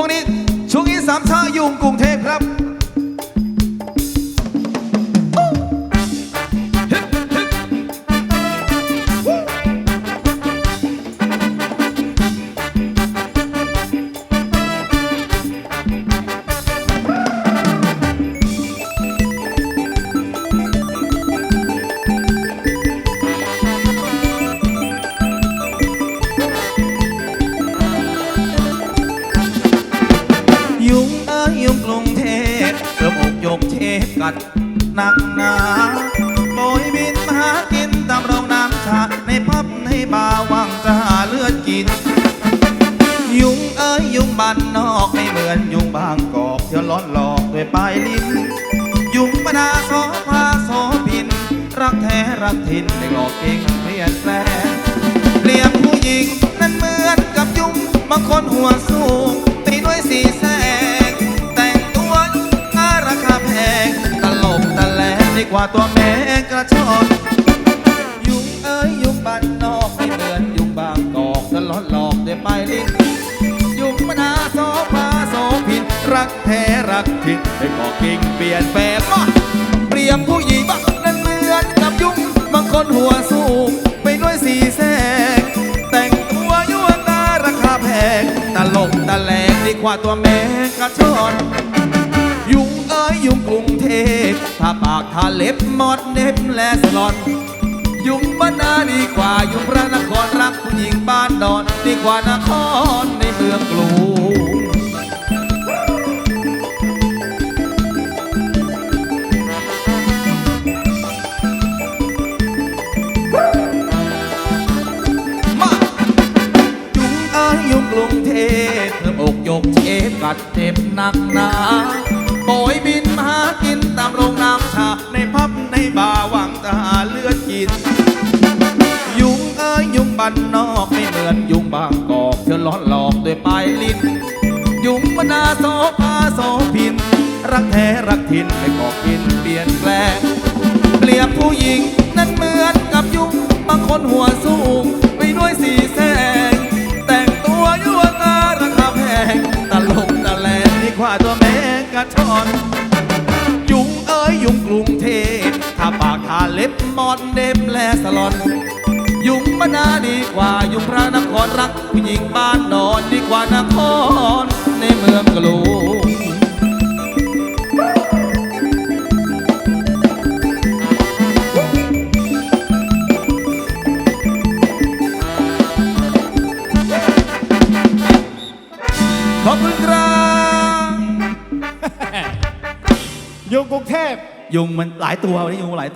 พวกนี้ช่วงนี้สามชายุงกรุงเทพครับ กัดหนักหนาโบยบินมหากินตามโรงน้ำชาในพับในบาวังจะหาเลือดกิน ยุงเอ้ยยุงบ้านนอกไม่เหมือนยุงบางกอกเที่ยวล้อนหลอกด้วยปลายลิ้น ยุงบรรดาโสภาโสพิน รักแท้รักถิ่นไม่หลอกเก่งเปลี่ยนแปลงเปรียบผู้หญิงนั้นเหมือนกับยุงบางคนหัวสูงตีด้วยสีแส กว่าตัวแมงกระชอนยุงเอ้ยยุงบ้านนอกไม่เหมือนยุงบางกอกตลอดหลอกด้วยปลิ้นยุงมนาโสภาโสพิน รักแท้รักถิ่นไม่ก่อกิ่งเปลี่ยนแปลงเปรียบผู้หญิงบ้านนั้นเหมือนกับยุงบางคนหัวสูงไปด้วยสีแสงแต่งตัวยั่วตาราคาแพงตลกตะแหลงดีกว่าตัวแมงกระชอนยุงเอ้ยยุงกรุงเทพ ถ้าปากทาเล็บหมดเน็บและสลอน ยุงบ้านนาดีกว่ายุงพระนครรักผู้หญิงบ้านดอนดีกว่านครในเมืองกรุงมายุงเอ้ยยุงกรุงเทพเธออกยกเชฟกัดเจ็บหนักหนา ยุงบ้านนอกไม่เหมือนยุงบางกอกเธอล้อนหลอกด้วยปลายลิ้น ยุงมนาโสภาโสพิน รักแท้รักถิ่นไม่ก่อกินเปลี่ยนแปลง เปรียบผู้หญิงนั้นเหมือนกับยุงบางคนหัวสูงไปด้วยสีแสง แต่งตัวยั่วตาราคาแพงตลกตะแลงดีกว่าตัวแมงกระชอน ยุงเอ้ยยุงกรุงเทพถ้าปากทาเล็บมอนเด็บและสลอน ยุงมนาดีกว่ายุงพระนครรัก ผู้หญิงบ้านนอนดีกว่านครในเมืองกรุงขอบคุณครับยุงกรุงเทพยุงมันหลายตัววันนี้ยุงหลายตัว